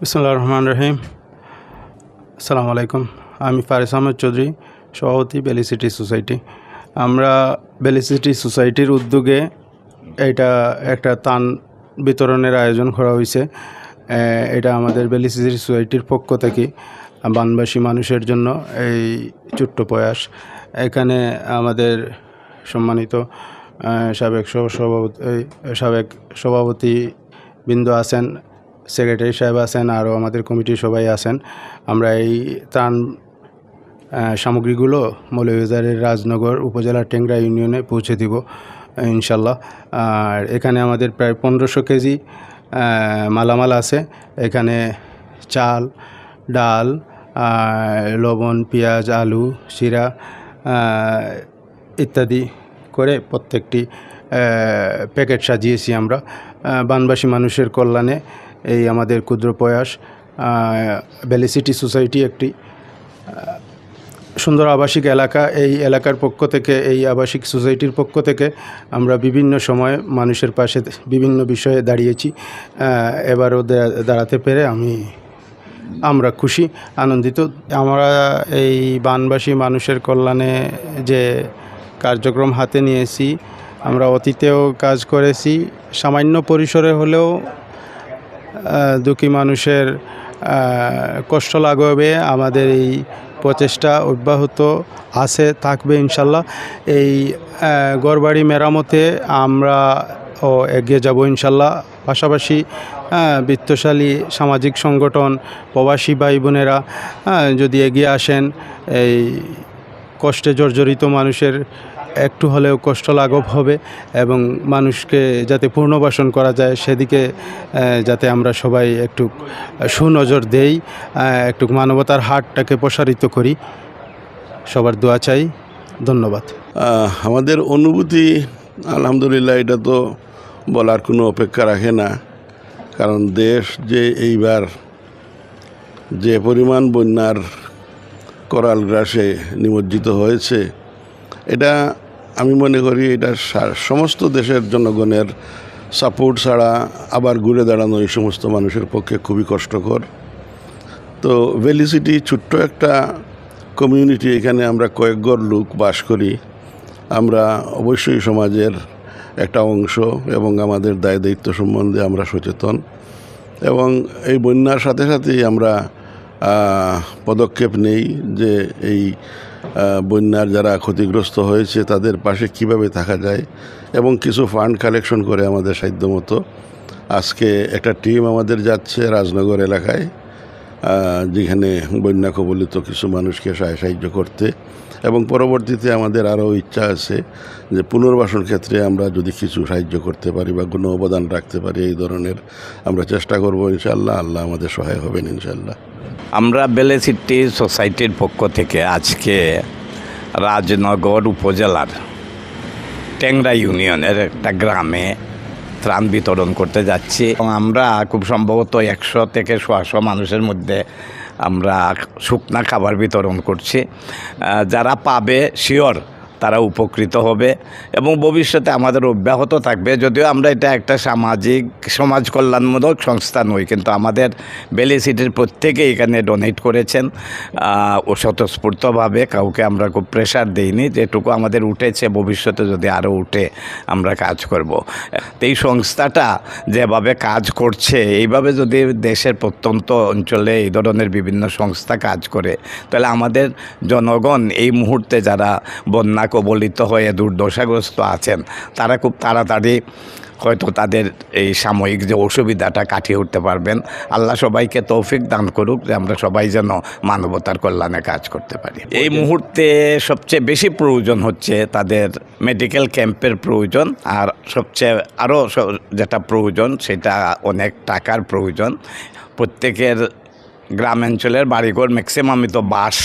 বিসমুল্লাহ রহমান রহিম আসসালামু আলাইকুম আমি ফারিস আহমেদ চৌধুরী সভাপতি বেলি সিটি সোসাইটি আমরা বেলি সিটি সোসাইটির উদ্যোগে এটা একটা তান বিতরণের আয়োজন করা হয়েছে। এটা আমাদের বেলি সিটি সোসাইটির পক্ষ থেকে বানবাসী মানুষের জন্য এই ছোট্ট প্রয়াস। এখানে আমাদের সম্মানিত সাবেক সভাপতি সাবেক সভাপতি বিন্দু আছেন, সেক্রেটারি সাহেব আছেন, আরও আমাদের কমিটির সবাই আছেন। আমরা এই ত্রাণ সামগ্রীগুলো মৌলভীবাজারের রাজনগর উপজেলার টেংরা ইউনিয়নে পৌঁছে দিব, ইনশাল্লাহ। আর এখানে আমাদের প্রায় পনেরোশো কেজি মালামাল আছে। এখানে চাল, ডাল লবণ, পেঁয়াজ, আলু, শিরা ইত্যাদি করে প্রত্যেকটি প্যাকেট সাজিয়েছি আমরা। বানবাসী মানুষের কল্যাণে এই আমাদের ক্ষুদ্র প্রয়াস ভ্যালি সিটি সোসাইটি একটি সুন্দর আবাসিক এলাকা। এই এলাকার পক্ষ থেকে, এই আবাসিক সোসাইটির পক্ষ থেকে আমরা বিভিন্ন সময় মানুষের পাশে বিভিন্ন বিষয়ে দাঁড়িয়েছি। এবারও দাঁড়াতে পেরে আমি, আমরা খুশি, আনন্দিত। আমরা এই বানবাসী মানুষের কল্যাণে যে কার্যক্রম হাতে নিয়েছি আমরা অতীতেও কাজ করেছি। সামান্য পরিসরে হলেও দুঃখী মানুষের কষ্ট লাগবে আমাদের এই প্রচেষ্টা অব্যাহত আছে, থাকবে ইনশাল্লাহ। এই ঘরবাড়ি মেরামতে আমরা ও এগিয়ে যাব ইনশাল্লাহ। পাশাপাশি বিত্তশালী সামাজিক সংগঠন, প্রবাসী ভাই বোনেরা যদি এগিয়ে আসেন, এই কষ্টে জর্জরিত মানুষের একটু হলেও কষ্ট লাঘব হবে এবং মানুষকে যাতে পুনর্বাসন করা যায়, সেদিকে যাতে আমরা সবাই একটু সুনজর দেই একটু মানবতার হাটটাকে প্রসারিত করি। সবার দোয়া চাই। ধন্যবাদ। আমাদের অনুভূতি, আলহামদুলিল্লাহ, এটা তো বলার কোনো অপেক্ষা রাখে না। কারণ দেশ যে এইবার যে পরিমাণ বন্যার করাল গ্রাসে নিমজ্জিত হয়েছে, এটা আমি মনে করি এটা সমস্ত দেশের জনগণের সাপোর্ট ছাড়া আবার ঘুরে দাঁড়ানো এই সমস্ত মানুষের পক্ষে খুবই কষ্টকর। তো ভ্যালিসিটি ছোট্ট একটা কমিউনিটি এখানে আমরা কয়েকঘর লোক বাস করি। আমরা অবশ্যই সমাজের একটা অংশ এবং আমাদের দায় দায়িত্ব সম্বন্ধে আমরা সচেতন। এবং এই বন্যার সাথে সাথেই আমরা পদক্ষেপ নেই যে এই বন্যার যারা ক্ষতিগ্রস্ত হয়েছে, তাদের পাশে কীভাবে থাকা যায় এবং কিছু ফান্ড কালেকশন করে আমাদের সাধ্যমতো আজকে একটা টিম আমাদের যাচ্ছে রাজনগর এলাকায় যেখানে বন্যা কবলিত কিছু মানুষকে সাহায্য সাহায্য করতে। এবং পরবর্তীতে আমাদের আরও ইচ্ছা আছে যে পুনর্বাসন ক্ষেত্রে আমরা যদি কিছু সাহায্য করতে পারি বা কোনো অবদান রাখতে পারি, এই ধরনের আমরা চেষ্টা করব ইনশাল্লাহ আল্লাহ আমাদের সহায় হবেন ইনশাল্লাহ আমরা বেলেসিটি সোসাইটির পক্ষ থেকে আজকে রাজনগর উপজেলার ট্যাংরা ইউনিয়নের একটা গ্রামে ত্রাণ বিতরণ করতে যাচ্ছি। এবং আমরা খুব সম্ভবত একশো থেকে ছশো মানুষের মধ্যে আমরা শুকনা খাবার বিতরণ করছি। যারা পাবে শিওর তারা উপকৃত হবে এবং ভবিষ্যতে আমাদের অব্যাহত থাকবে। যদিও আমরা এটা একটা সামাজিক, সমাজ কল্যাণমূলক সংস্থা নই, কিন্তু আমাদের বেলি সিটির প্রত্যেকেই এখানে ডোনেট করেছেন। ও স্বতঃস্ফূর্তভাবে কাউকে আমরা খুব প্রেশার দিইনি, যেটুকু আমাদের উঠেছে, ভবিষ্যতে যদি আরও উঠে আমরা কাজ করব। তো এই সংস্থাটা যেভাবে কাজ করছে, এইভাবে যদি দেশের প্রত্যন্ত অঞ্চলে এই ধরনের বিভিন্ন সংস্থা কাজ করে, তাহলে আমাদের জনগণ এই মুহূর্তে যারা বন্যা কবলিত হয়ে দুর্দশাগ্রস্ত আছেন তারা খুব তাড়াতাড়ি হয়তো তাদের এই সাময়িক যে অসুবিধাটা কাটিয়ে উঠতে পারবেন। আল্লাহ সবাইকে তৌফিক দান করুক যে আমরা সবাই যেন মানবতার কল্যাণে কাজ করতে পারি। এই মুহূর্তে সবচেয়ে বেশি প্রয়োজন হচ্ছে তাদের মেডিকেল ক্যাম্পের প্রয়োজন আর সবচেয়ে আরও যেটা প্রয়োজন সেটা অনেক টাকার প্রয়োজন। প্রত্যেকের গ্রামাঞ্চলের বাড়িঘর ম্যাক্সিমামই তো বাঁশ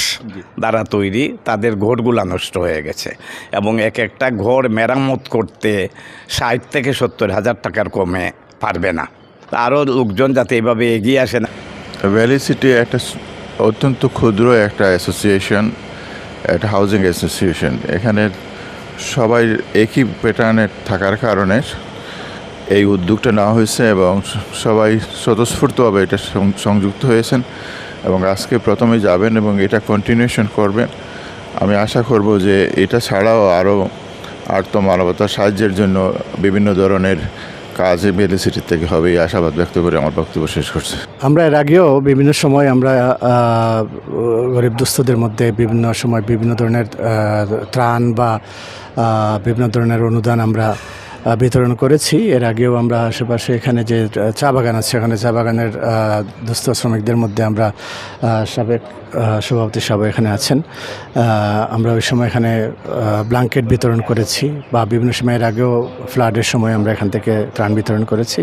দ্বারা তৈরি তাদের ঘরগুলা নষ্ট হয়ে গেছে। এবং এক একটা ঘর মেরামত করতে ষাট থেকে সত্তর হাজার টাকার কমে পারবে না। আরও লোকজন যাতে এইভাবে এগিয়ে আসে না। ভ্যালি সিটি একটা অত্যন্ত ক্ষুদ্র একটা অ্যাসোসিয়েশন একটা হাউজিং অ্যাসোসিয়েশন এখানে সবাই একই প্যাটার্নে থাকার কারণে এই উদ্যোগটা নেওয়া হয়েছে এবং সবাই স্বতঃস্ফূর্তভাবে এটা সংযুক্ত হয়েছেন এবং আজকে প্রথমে যাবেন এবং এটা কন্টিনিউশন করবেন। আমি আশা করব যে এটা ছাড়াও আরও আর্ত মানবতার সাহায্যের জন্য বিভিন্ন ধরনের কাজ বেলি সিটির থেকে হবে এই আশাবাদ ব্যক্ত করে আমার বক্তব্য শেষ করছে। আমরা এর আগেও বিভিন্ন সময় আমরা গরিব দুস্থদের মধ্যে বিভিন্ন সময় বিভিন্ন ধরনের ত্রাণ বা বিভিন্ন ধরনের অনুদান আমরা বিতরণ করেছি। এর আগেও আমরা আশেপাশে এখানে যে চা বাগান আছে, সেখানে চা বাগানের দুস্থ শ্রমিকদের মধ্যে আমরা সাবেক সভাপতি সব এখানে আছেন। আমরা ওই সময় এখানে ব্লাঙ্কেট বিতরণ করেছি বা বিভিন্ন সময়ের আগেও ফ্লাডের সময় আমরা এখান থেকে ত্রাণ বিতরণ করেছি।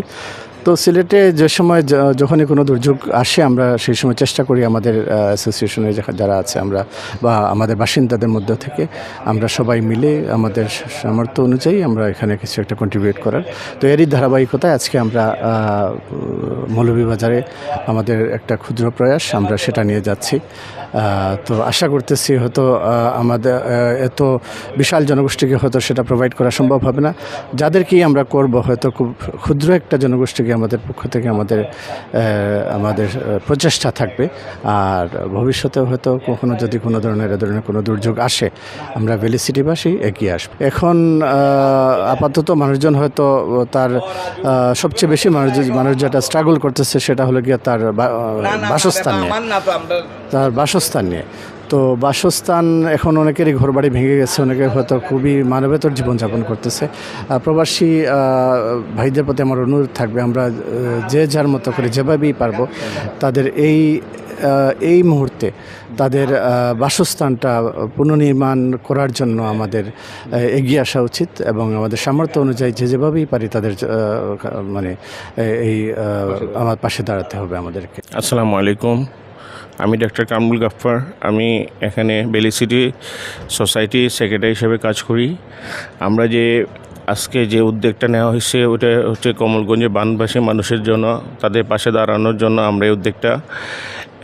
তো সিলেটে যে সময় যখনই কোনো দুর্যোগ আসে, আমরা সেই সময় চেষ্টা করি আমাদের অ্যাসোসিয়েশনের যারা আছে আমরা বা আমাদের বাসিন্দাদের মধ্যে থেকে আমরা সবাই মিলে আমাদের সামর্থ্য অনুযায়ী আমরা এখানে কিছু একটা কন্ট্রিবিউট করার। তো এরই ধারাবাহিকতায় আজকে আমরা মৌলভীবাজারে আমাদের একটা ক্ষুদ্র প্রয়াস, আমরা সেটা নিয়ে যাচ্ছি। তো আশা করতেছি হয়তো আমাদের এত বিশাল জনগোষ্ঠীকে হয়তো সেটা প্রোভাইড করা সম্ভব হবে না। যাদেরকেই আমরা করব হয়তো খুব ক্ষুদ্র একটা জনগোষ্ঠীকে আমাদের পক্ষ থেকে আমাদের আমাদের প্রচেষ্টা থাকবে। আর ভবিষ্যতে হয়তো কখনো যদি কোনো ধরনের এ ধরনের কোনো দুর্যোগ আসে আমরা ভ্যালি সিটিবাসী এগিয়ে আসব। এখন আপাতত মানুষজন হয়তো তার সবচেয়ে বেশি মানুষ মানুষ যেটা স্ট্রাগল করতেছে সেটা হলো গিয়ে তার বাসস্থান নিয়ে। তার বাসস্থান নিয়ে। তো বাসস্থান এখন অনেকেরই ঘরবাড়ি ভেঙে গেছে অনেকে হয়তো খুবই মানবেতর জীবনযাপন করতেছে। প্রবাসী ভাইদের প্রতি আমার অনুরোধ থাকবে আমরা যে যার মতো করে যেভাবেই পারব তাদের এই এই মুহূর্তে তাদের বাসস্থানটা পুনর্নির্মাণ করার জন্য আমাদের এগিয়ে আসা উচিত এবং আমাদের সামর্থ্য অনুযায়ী যে যেভাবেই পারি তাদের মানে এই আমার পাশে দাঁড়াতে হবে আমাদেরকে। আসসালামু আলাইকুম। আমি ডক্টর কামরুল গাফফার। আমি এখানে বেলি সিটি সোসাইটি সেক্রেটারি হিসেবে কাজ করি। আমরা যে আজকে যে উদ্যোগটা নেওয়া হয়েছে, ওটা হচ্ছে কমলগঞ্জে বানবাসী মানুষের জন্য, তাদের পাশে দাঁড়ানোর জন্য আমরা এই উদ্যোগটা।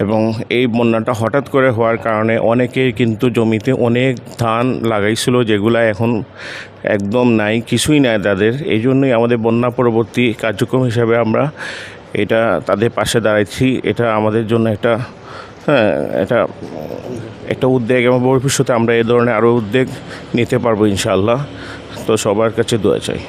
এবং এই বন্যাটা হঠাৎ করে হওয়ার কারণে অনেকেই কিন্তু জমিতে অনেক ধান লাগাইছিল, যেগুলা এখন একদম নাই, কিছুই নাই তাদের। এই জন্যই আমাদের বন্যা পরবর্তী কার্যক্রম হিসাবে আমরা এটা তাদের পাশে দাঁড়াইছি। এটা আমাদের জন্য একটা হ্যাঁ এটা একটা উদ্যোগ এবং ভবিষ্যতে আমরা এ ধরনের আরও উদ্যোগ নিতে পারব ইনশাল্লাহ তো সবার কাছে দোয়া চাই।